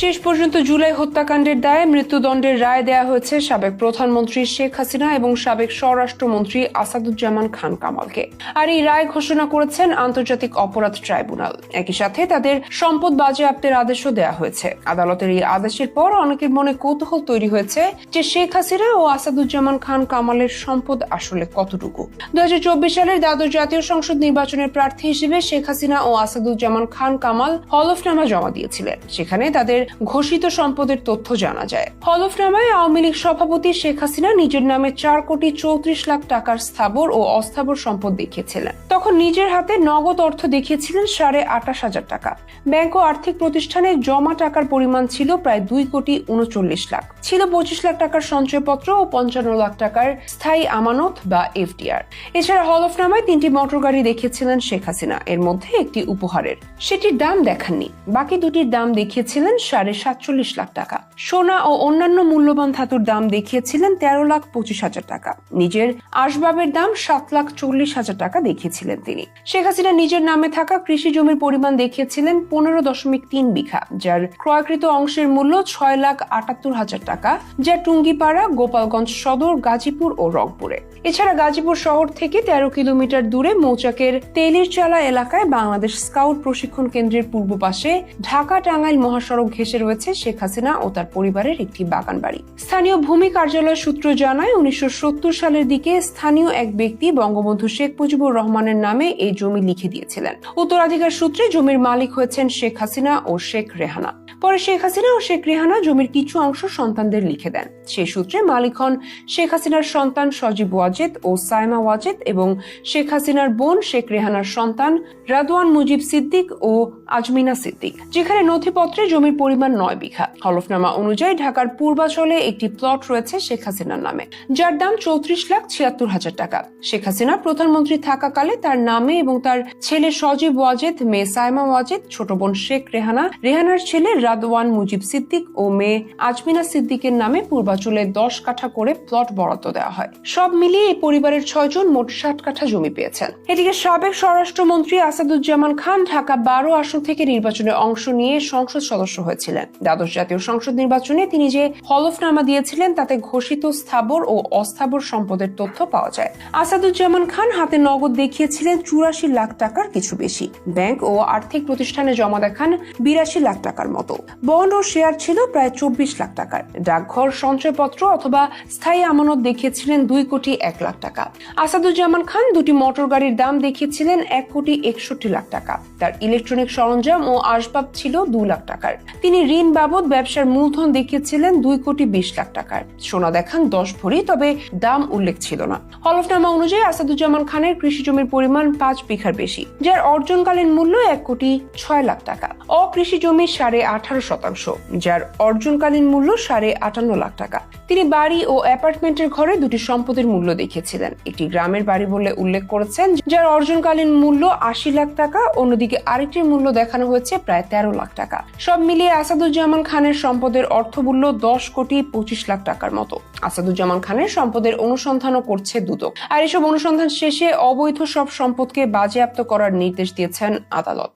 শেষ পর্যন্ত জুলাই হত্যাকাণ্ডের দায়ে মৃত্যুদণ্ডের রায় দেয়া হয়েছে সাবেক প্রধানমন্ত্রী শেখ হাসিনা এবং সাবেক স্বরাষ্ট্রমন্ত্রী আসাদুজ্জামান খান কামালকে। আর এই রায় ঘোষণা করেছেন আন্তর্জাতিক অপরাধ ট্রাইব্যুনাল। একই সাথে তাদের সম্পদ বাজেয়াপ্তের আদেশও দেওয়া হয়েছে। আদালতের এই আদেশের পর অনেকের মনে কৌতূহল তৈরি হয়েছে যে শেখ হাসিনা ও আসাদুজ্জামান খান কামালের সম্পদ আসলে কতটুকু। দু হাজার চব্বিশ সালের দ্বাদশ জাতীয় সংসদ নির্বাচনের প্রার্থী হিসেবে শেখ হাসিনা ও আসাদুজ্জামান খান কামাল হলফনামা জমা দিয়েছিলেন। সেখানে তাদের ঘোষিত সম্পদের তথ্য জানা যায়। হলফনামায় আওয়ামী লীগ সভাপতি শেখ হাসিনা নিজের নামে চার কোটি চৌত্রিশ লাখ টাকার স্থাবর ও অস্থাবর সম্পদ দেখিয়েছিলেন। তখন নিজের হাতে নগদ অর্থ দেখিয়েছিলেন সাড়ে আটাশ হাজার টাকা। ব্যাংক ও আর্থিক প্রতিষ্ঠানে জমা টাকার পরিমাণ ছিল প্রায় দুই কোটি উনচল্লিশ লাখ। ছিল পঁচিশ লাখ টাকার সঞ্চয়পত্র ও পঞ্চান্ন লাখ টাকার স্থায়ী আমানত বা এফডিআর। এছাড়া হলফনামায় তিনটি মোটর গাড়ি দেখিয়েছিলেন শেখ হাসিনা। এর মধ্যে একটি উপহারের। সেটির দাম দেখাননি। বাকি দুটির দাম দেখিয়েছিলেন সাড়ে সাতচল্লিশ লাখ টাকা। সোনা ও অন্যান্য মূল্যবান ধাতুর দাম দেখিয়েছিলেন তেরো লাখ পঁচিশ হাজার টাকা। নিজের আসবাবের দাম সাত লাখ চল্লিশ হাজার টাকা দেখিয়েছিলেন তিনি। শেখ হাসিনা নিজের নামে থাকা কৃষি জমির পরিমাণ দেখিয়েছিলেন পনেরো দশমিক তিন বিঘা, যার ক্রয়কৃত অংশের মূল্য ছয় লাখ আটাত্তর হাজার টাকা, যা টুঙ্গিপাড়া, গোপালগঞ্জ সদর, গাজীপুর ও রংপুরে। এছাড়া গাজীপুর শহর থেকে তেরো কিলোমিটার দূরে মৌচাকের তেলির চালা এলাকায় বাংলাদেশ স্কাউট প্রশিক্ষণ কেন্দ্রের পূর্ব পাশে ঢাকা টাঙ্গাইল মহাসড়ক ঘেঁষে রয়েছে শেখ হাসিনা ও তার পরিবারের একটি বাগান বাড়ি স্থানীয় ভূমি কার্যালয় সূত্র জানায়, উনিশশো সত্তর সালের দিকে স্থানীয় এক ব্যক্তি বঙ্গবন্ধু শেখ মুজিবুর রহমানের নামে এই জমি লিখে দিয়েছিলেন। উত্তরাধিকার সূত্রে জমির মালিক হয়েছেন শেখ হাসিনা ও শেখ রেহানা। পরে শেখ হাসিনা ও শেখ রেহানা জমির কিছু অংশ সন্তানদের লিখে দেন। সেই সূত্রে মালিক হন শেখ হাসিনার সন্তান সজীব ওয়াজেদ ও সাইমা ওয়াজেদ এবং শেখ হাসিনার বোন শেখ রেহানার সন্তান রাদওয়ান মুজিব সিদ্দিক ও আজমিনা সিদ্দিক, যেখানে নথিপত্রে জমির পরিমাণ নয় বিঘা। হলফনামা অনুযায়ী ঢাকার পূর্বাচলে একটি প্লট রয়েছে শেখ হাসিনার নামে। যার দাম চৌত্রিশ লাখ ছিয়াত্তর হাজার টাকা। শেখ হাসিনা প্রধানমন্ত্রী থাকাকালে তার নামে এবং তার ছেলে সজীব ওয়াজেদ, মেয়ে সাইমা ওয়াজেদ, ছোট বোন শেখ রেহানা, রেহানার ছেলে রাদওয়ান, মুজিব সিদ্দিক ও মেয়ে আজমিনা সিদ্দিকের নামে পূর্বাচলে দশ কাঠা করে প্লট বরাদ্দ দেওয়া হয়। সব মিলিয়ে এই পরিবারের ছয়জন মোট ষাট কাঠা জমি পেয়েছেন। এদিকে সাবেক স্বরাষ্ট্রমন্ত্রী আসাদুজ্জামান খান ঢাকা বারো আসন থেকে নির্বাচনে অংশ নিয়ে সংসদ সদস্য হয়েছিলেন। দ্বাদশ জাতীয় সংসদ নির্বাচনে তিনি যে হলফনামা দিয়েছিলেন, তাতে ঘোষিত স্থাবর ও অস্থাবর সম্পদের তথ্য পাওয়া যায়। আসাদুজ্জামান খান হাতে নগদ দেখিয়েছিলেন চুরাশি লাখ টাকার কিছু বেশি। ব্যাংক ও আর্থিক প্রতিষ্ঠানে জমা দেখান বিরাশি লাখ টাকার মতো। বন্ড ও শেয়ার ছিল প্রায় চব্বিশ লাখ টাকার। ডাকঘর, সঞ্চয়পত্র অথবা স্থায়ী আমানত দেখিয়েছিলেন দুই কোটি এক লাখ টাকা। আসাদুজ্জামান খান দুটি মোটর গাড়ির দাম দেখিয়েছিলেন এক কোটি একষট্টি লাখ টাকা। তার ইলেকট্রনিক সরঞ্জাম ও আসবাব ছিল দু লাখ টাকার। তিনি ঋণ বাবদ ব্যবসার মূলধন দেখিয়েছিলেন দুই কোটি বিশ লাখ টাকার। সোনা দেখান দশ ভরি, তবে দাম উল্লেখ ছিল না। হলফনামা অনুযায়ী আসাদুজ্জামান খানের কৃষি জমির পরিমাণ পাঁচ বিঘার বেশি, যার অর্জনকালীন মূল্য এক কোটি ছয় লাখ টাকা। অকৃষি জমি সাড়ে আঠারো শতাংশ, যার অর্জনকালীন মূল্য সাড়ে আটান্ন লাখ টাকা। তিনি বাড়ি ও অ্যাপার্টমেন্টের ঘরে দুটি সম্পদের মূল্য দেখিয়েছিলেন। একটি গ্রামের বাড়ি বলে উল্লেখ করেছেন, যার অর্জনকালীন মূল্য আশি লাখ টাকা, অন্যদিকে আরেকটির মূল্য দেখানো হয়েছে প্রায় তেরো লাখ টাকা। সব মিলিয়ে আসাদুজ্জামান খানের সম্পদের অর্থমূল্য দশ কোটি পঁচিশ লাখ টাকার মতো। আসাদুজ্জামান খানের সম্পদের অনুসন্ধানও করছে দুদক। আর এসব অনুসন্ধান শেষে অবৈধ সব সম্পদকে বাজেয়াপ্ত করার নির্দেশ দিয়েছেন আদালত।